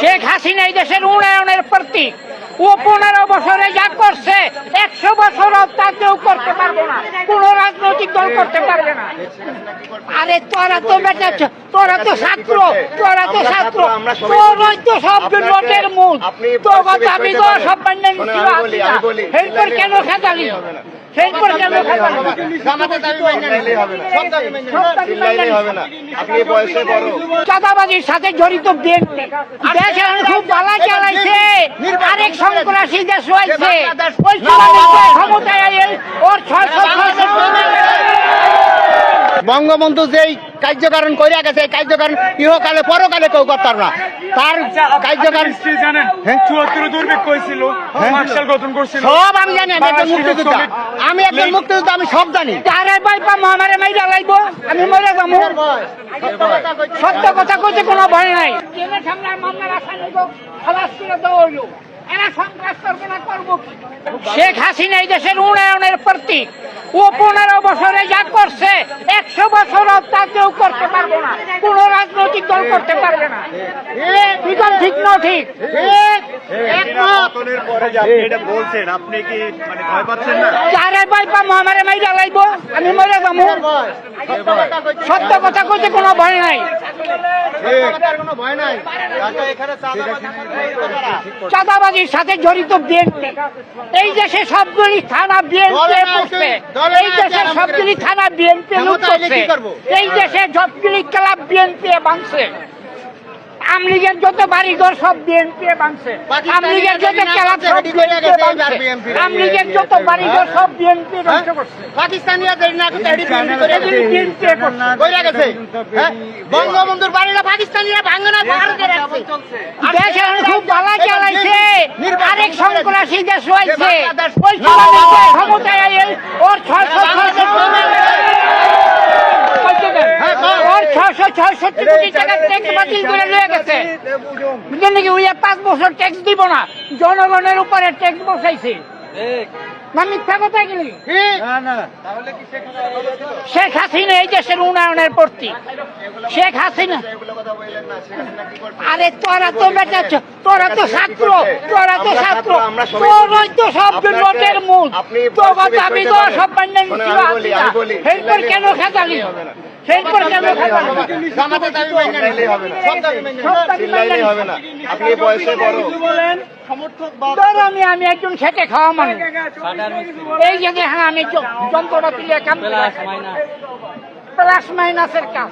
শেখ হাসিনা এই দেশের উন্নয়নের প্রতীক। ও পনেরো বছরে যা করছে একশো বছর তা কেউ করতে পারবে না। কোন রাজনৈতিক দল করতে পারবে না। আরে তোরা তো বেটা তোরা তো ছাত্র তোরা তো ছাত্র। তোরাই তো সব নোটের মূল। তো আমি তো সব মান্য শোনেন, আমি বলি, আমি বলি। এরপর কেন খেতালি এরপর কেন চাঁদাবাজির সাথে জড়িত বিএনপি। দেশ খুব বালা চালাইছে। আরেক সন্ত্রাসী ওই ক্ষমতায় ওর বঙ্গবন্ধু যেই কার্যকারণ করিয়া গেছে এই কার্যকারণ ইহকালে পরকালে কেউ করতাম না তার কার্যকারণ জানেন হ্যাঁ? চুয়াত্তর দুর্ভিক্ষ হয়েছিল সব আমি জানি আমি একজন মুক্তিযোদ্ধা আমি একজন মুক্তিযোদ্ধা আমি সব জানি আরে ভাই পা আমারে মাইরা লাইব আমি মরে যাব সত্য কথা কইতে কোনো ভয় নাই সামনে মামলার আশা নিব খালাস করে দেওয়া হইল এরা সন্ত্রাস করবে না করব কি? শেখ হাসিনা এই দেশের উন্নয়নের প্রতীক। ও পনেরো বছরে যা করছে একশো বছর তা কেউ করতে পারবে না। কোন রাজনৈতিক দল করতে পারবে না। ঠিক ঠিক না ঠিক? পতনের পরে যে আপনি এটা বলছেন আপনি কি মানে ভয় আমারে মাইরা আমি মরে যাব। সত্য কথা কইতে কোনো ভয় নাই। চাঁদাবাজির সাথে জড়িত বিএনপি এই দেশে সবগুলি থানা বিএনপি এই দেশে সবগুলি থানা বিএনপি? এই দেশে সবগুলি ক্লাব বিএনপি ভাঙছে আমলিগের যত বাড়িঘর সব বিএনপি পাকিস্তানি আমলিগের যত করছে, সব বিএনপি আমলিগের যত বাড়িঘর সব বিএনপি ধ্বংস করছে পাকিস্তানিরা দেরি না করতে বিএনপি করে বিএনপি কইরা গেছে হ্যাঁ? বঙ্গবন্ধুর বাড়িটা পাকিস্তানিরা ভাঙে না ভারতে রাখছে দেশ এখন খুব বালা চালাইছে আরেক সন্ত্রাসী দেশ হয়েছে ওই ক্ষমতায় ওর ছয়শো ছয়ষট্টি কোটি টাকা ট্যাক্স বাতিল করে নিয়ে গেছে। বুঝলেন নাকি? ওই পাঁচ বছর ট্যাক্স দিব না। জনগণের উপরে ট্যাক্স বসাইছে। না মিথ্যা কথা গেলি শেখ হাসিনা এই দেশের উন্নয়নের প্রতীক শেখ হাসিনা। আরে তোরা তো বেটা তোরা তো ছাত্র তোরা তো ছাত্র আমরা সবাই- তোরাই তো সব নোটের মূল তো বয়সে তো সব এরপর কেন খেতালি? কেন আপনি বয়সে বড়। আমি আমি একজন খেটে খাওয়া মানুষ। এই যে দেখেন আমি য- যন্ত্রপাতি নিয়ে কাম প্লাস মাইনাসের কাজ।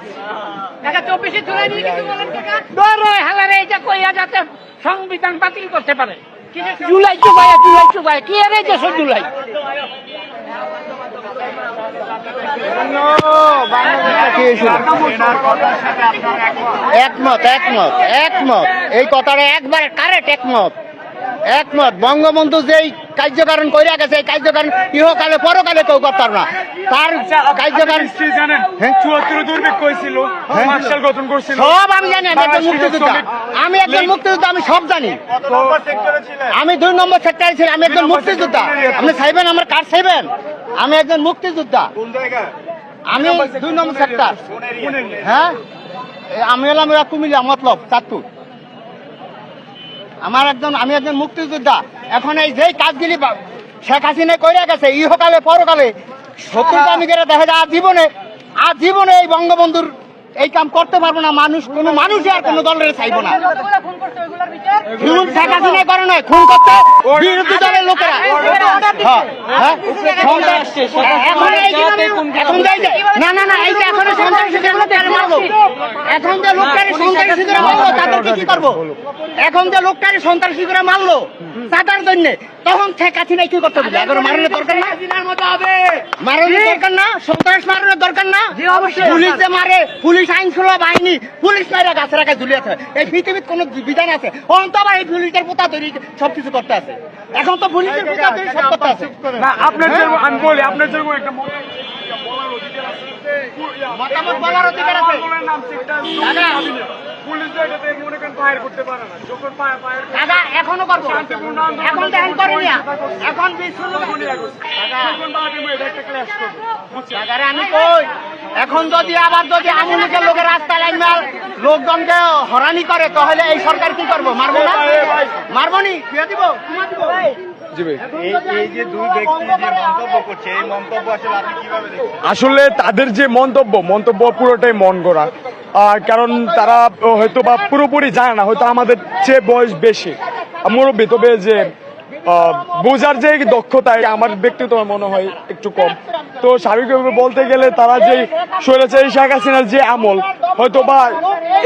চব্বিশে জুলাই? ধরো হালারে এটা কইয়া যাতে সংবিধান বাতিল করতে পারে। জুলাই চুবাই জুলাই চুবাই কি আরে দেশ জুলাই? একমত একমত একমত। এই কথাটা একবার কারেক্ট একমত। একমত। বঙ্গবন্ধু যেই কার্যকারণ করিয়া গেছে এই কার্যকারণ ইহকালে পরকালে কেউ করতাম না। তার কার্যকারণ জানেন হ্যাঁ? গঠন করছিল। সব আমি জানি আমি একজন মুক্তিযোদ্ধা। আমি একজন মুক্তিযোদ্ধা আমি সব জানি। আমি দুই নম্বর সেক্টরে ছিলাম আমি একজন মুক্তিযোদ্ধা। আপনি চাইবেন আমার কার্ড চাইবেন আমি একজন মুক্তিযোদ্ধা। আমি দুই নম্বর সেক্টর হ্যাঁ? আমি হলাম এরা কুমিল্লা মতলব চাঁদপুর। আমার একজন আমি একজন মুক্তিযোদ্ধা। এখন এই যেই কাজগুলি শেখ হাসিনা করে গেছে ইহকালে পরকালে শত্রুতা আমি করে দেখা যায় আর আজীবনে এই বঙ্গবন্ধুর এই কাম করতে পারব না মানুষ কোনো মানুষই আর কোনো দলের চাইব না। খুন শেখ হাসিনা করে নয় খুন করতে বিরোধী দলের লোকেরা। হ্যাঁ, হ্যাঁ? এখন না না না এই যে এখন সন্ত্রাসীদের লোকটারে মারবো। এখন যে লোকটারে সন্ত্রাসীদের মারলো তাদেরকে কি করব? এখন যে লোকটারে সন্ত্রাসীরা মারলো তাদের জন্য তখন শেখ হাসিনা কি করতে হবে? এখন মারানোর দরকার না? মারানোর দরকার না? সন্ত্রাস মারানোর দরকার না? পুলিশ যে মারে পুলিশ আইন শৃঙ্খলা বাহিনী পুলিশ মারা গাছে রাখা ঝুলিয়ে আছে। এই পৃথিবীর কোন বিধান আছে? অন্ত আবার এই পুলিশের পোতা তৈরি সবকিছু করতে আছে। এখন তো পুলিশের পোতা তৈরি সব করতে আছে। না আপনার যেরকম আমি বলি আপনার একটা বলার অধিকার আছে। মতামত বলার অধিকার আছে। দাদা। এখনও করব। তো করেনি। আমি কই? যদি আবার যদি আমুলিকের লোকের রাস্তা লাইন লোকজনকে হরানি করে তাহলে এই সরকার কি করব? মারবো না? মারবো নি? দিব? দিব। আসলে তাদের যে মন্তব্য মন্তব্য পুরোটাই মন গড়া। কারণ তারা হয়তো বা পুরোপুরি জানে না হয়তো আমাদের চেয়ে বয়স বেশি। মুরব্বী তবে যে বোঝার যে দক্ষতা আমার ব্যক্তিগত মনে হয় একটু কম। তো স্বাভাবিকভাবে বলতে গেলে তারা যে স্বৈরাচারী শেখ হাসিনার যে আমল হয়তো বা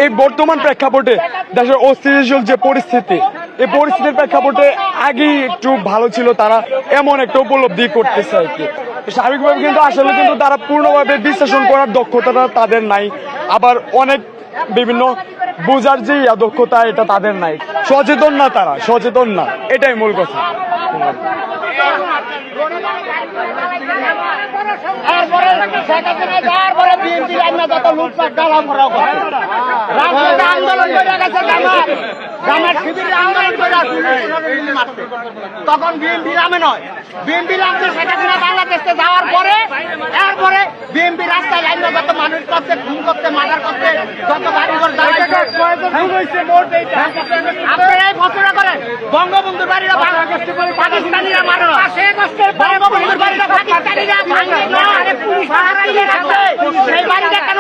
এই বর্তমান প্রেক্ষাপটে দেশের অস্থিতিশীল যে পরিস্থিতি এই পরিস্থিতির প্রেক্ষাপটে আগেই একটু ভালো ছিল, তারা এমন একটা উপলব্ধি করতেছে আর কি। স্বাভাবিকভাবে কিন্তু আসলে কিন্তু তারা পূর্ণভাবে বিশ্লেষণ করার দক্ষতাটা তাদের নাই। আবার অনেক বিভিন্ন বোঝার যে দক্ষতা, এটা তাদের নাই। সচেতন না তারা, সচেতন না। এটাই মূল কথা। আন্দোলন জামাত শিবিরে আন্দোলন করে মারছে। তখন বিএনপি নামে নয়। বিএনপি নামছে শেখ হাসিনা বাংলাদেশে যাওয়ার পরে এরপরে বিএনপি রাস্তায় লাইনে যত মানুষ করছে খুন করতে মার্ডার করতে যত গাড়ি ঘর আপনারা এই ঘোষণা করেন বঙ্গবন্ধুর বাড়িরা পাকিস্তানিরা মারে বঙ্গবন্ধুর বাড়িটা পাকিস্তানিরা ভাঙে না। আরে পুলিশ হারাইলে থাকবে সেই বাড়িটা কেন